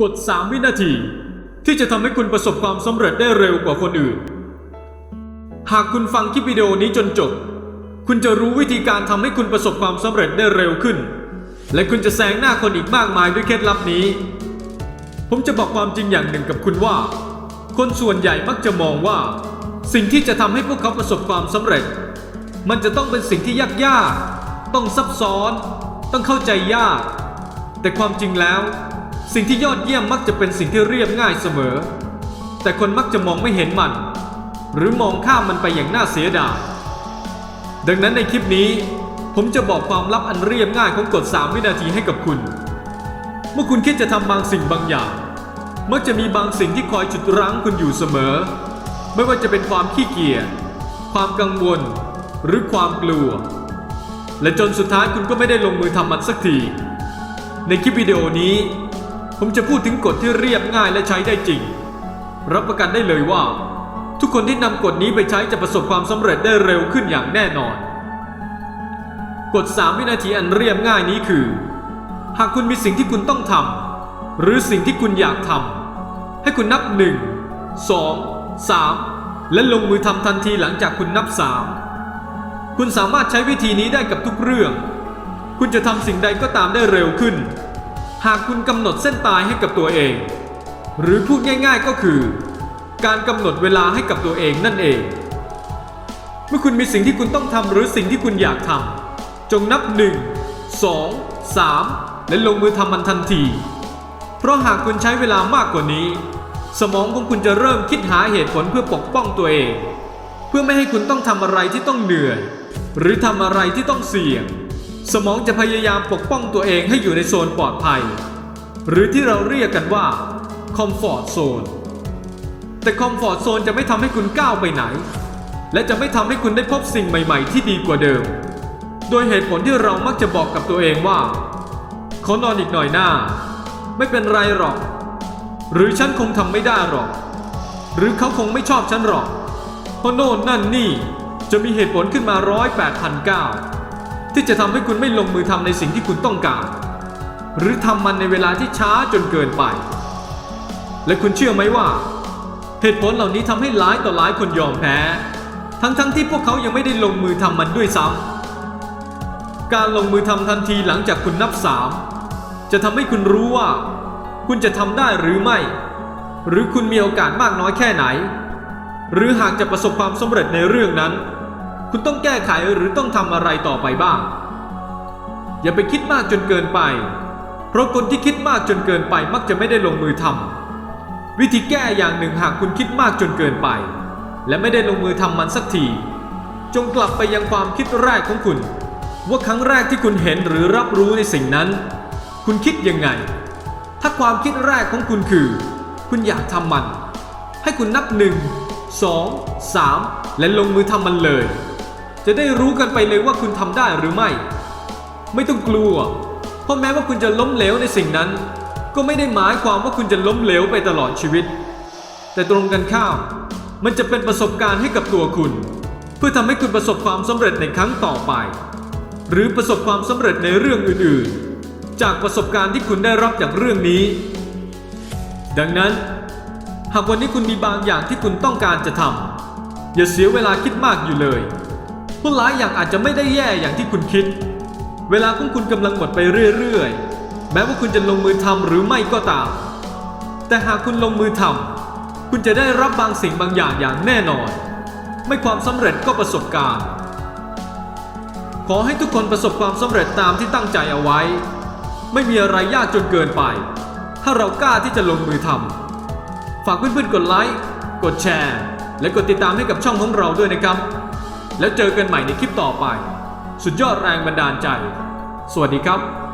กด 3 วินาที ที่จะทำให้คุณประสบความสำเร็จได้เร็วกว่าคนอื่น หากคุณฟังคลิปวิดีโอนี้จนจบ คุณจะรู้วิธีการทำให้คุณประสบความสำเร็จได้เร็วขึ้น และคุณจะแซงหน้าคนอีกมากมายด้วยเคล็ดลับนี้ ผมจะบอกความจริงอย่างหนึ่งกับคุณว่า คนส่วนใหญ่มักจะมองว่า สิ่งที่จะทำให้พวกเขาประสบความสำเร็จ มันจะต้องเป็นสิ่งที่ยากๆต้องซับซ้อน ต้องเข้าใจยาก แต่ความจริงแล้ว สิ่งที่ยอดเยี่ยมมักจะเป็นสิ่งที่เรียบง่ายเสมอ แต่คนมักจะมองไม่เห็นมัน หรือมองข้ามมันไปอย่างน่าเสียดายดังนั้นในคลิปนี้ ผมจะบอกความลับอันเรียบง่ายของกฎ 3 วินาทีให้กับคุณ เมื่อคุณคิดจะทำบางสิ่งบางอย่าง มักจะมีบางสิ่งที่คอยจุดรั้งคุณอยู่เสมอ ไม่ว่าจะเป็นความขี้เกียจความกังวล หรือความกลัว และจนสุดท้ายคุณก็ไม่ได้ลงมือทำมันสักที ในคลิปวิดีโอนี้ ผมจะพูดถึงกฎที่เรียบง่ายและใช้ได้จริง รับประกันได้เลยว่า ทุกคนที่นำกฎนี้ไปใช้จะประสบความสำเร็จได้เร็วขึ้นอย่างแน่นอน กฎ 3 วินาทีอันเรียบง่ายนี้คือ หากคุณมีสิ่งที่คุณต้องทำหรือสิ่งที่คุณอยากทำให้คุณนับ 1 2 3 และลงมือทำทันทีหลังจากคุณนับ 3 คุณสามารถใช้วิธีนี้ได้กับทุกเรื่อง คุณจะทำสิ่งใดก็ตามได้เร็วขึ้น หากคุณกำหนดเส้นตายให้กับตัวเอง หรือพูดง่ายๆก็คือ การกำหนดเวลาให้กับตัวเองนั่นเอง เมื่อคุณมีสิ่งที่คุณต้องทำหรือสิ่งที่คุณอยากทำจงนับ 1 2 3 และลงมือทำมันทันที เพราะหากคุณใช้เวลามากกว่านี้ สมองของคุณจะเริ่มคิดหาเหตุผลเพื่อปกป้องตัวเอง เพื่อไม่ให้คุณต้องทำอะไรที่ต้องเหนื่อย หรือทำอะไรที่ต้องเสี่ยง สมองจะพยายามปกป้องตัวเองให้อยู่ในโซนปลอดภัย หรือที่เราเรียกกันว่าคอมฟอร์ z โซนแต่คอมฟอร์ z โซนจะไม่ทำให้คุณก้าวไปไหน และจะไม่ทำให้คุณได้พบสิ่งใหม่ ๆ ที่ดีกว่าเดิม โดยเหตุผลที่เรามักจะบอกกับตัวเองว่า ขอนอนอีกหน่อยหน้า ไม่เป็นไรหรอก หรือฉันคงทำไม่ได้หรอก หรือเขาคงไม่ชอบฉันหรอกเพราะโน่นนั่นนี่จะมีเหตุผลขึ้นมาร้อยแปดพันเก้า ที่จะทำให้คุณไม่ลงมือทำในสิ่งที่คุณต้องการ หรือทำมันในเวลาที่ช้าจนเกินไป และคุณเชื่อไหมว่า เหตุผลเหล่านี้ทำให้หลายต่อหลายคนยอมแพ้ ทั้งๆทที่พวกเขายังไม่ได้ลงมือทำมันด้วยซ้ำการลงมือทำทันทีหลังจากคุณนับสามจะทำให้คุณรู้ว่า คุณจะทำได้หรือไม่ หรือคุณมีโอกาสมากน้อยแค่ไหน หรือหากจะประสบความสำเร็จในเรื่องนั้น คุณต้องแก้ไขหรือต้องทำอะไรต่อไปบ้าง อย่าไปคิดมากจนเกินไป เพราะคนที่คิดมากจนเกินไปมักจะไม่ได้ลงมือทำวิธีแก้อย่างหนึ่งหากคุณคิดมากจนเกินไป และไม่ได้ลงมือทำมันสักที จงกลับไปยังความคิดแรกของคุณ ว่าครั้งแรกที่คุณเห็นหรือรับรู้ในสิ่งนั้น คุณคิดยังไง ถ้าความคิดแรกของคุณคือ คุณอยากทำมัน ให้คุณนับหนึ่งสองสามและลงมือทำมันเลย จะได้รู้กันไปเลยว่าคุณทำได้หรือไม่ ไม่ต้องกลัว เพราะแม้ว่าคุณจะล้มเหลวในสิ่งนั้น ก็ไม่ได้หมายความว่าคุณจะล้มเหลวไปตลอดชีวิต แต่ตรงกันข้ามมันจะเป็นประสบการณ์ให้กับตัวคุณ เพื่อทำให้คุณประสบความสำเร็จในครั้งต่อไป หรือประสบความสำเร็จในเรื่องอื่นๆ จากประสบการณ์ที่คุณได้รับจากเรื่องนี้ ดังนั้น หากวันนี้คุณมีบางอย่างที่คุณต้องการจะทำอย่าเสียเวลาคิดมากอยู่เลย ผู้หลายอย่างอาจจะไม่ได้แย่อย่างที่คุณคิด เวลาของคุณกำลังหมดไปเรื่อยๆ แม้ว่าคุณจะลงมือทำหรือไม่ก็ตาม แต่หากคุณลงมือทำคุณจะได้รับบางสิ่งบางอย่างอย่างแน่นอน ไม่ความสำเร็จก็ประสบการณ์ ขอให้ทุกคนประสบความสำเร็จตามที่ตั้งใจเอาไว้ ไม่มีอะไรยากจนเกินไป ถ้าเรากล้าที่จะลงมือทำฝากเพื่อนๆกดไลค์กดแชร์ และกดติดตามให้กับช่องของเราด้วยนะครับ แล้วเจอกันใหม่ในคลิปต่อไป สุดยอดแรงบันดาลใจ สวัสดีครับ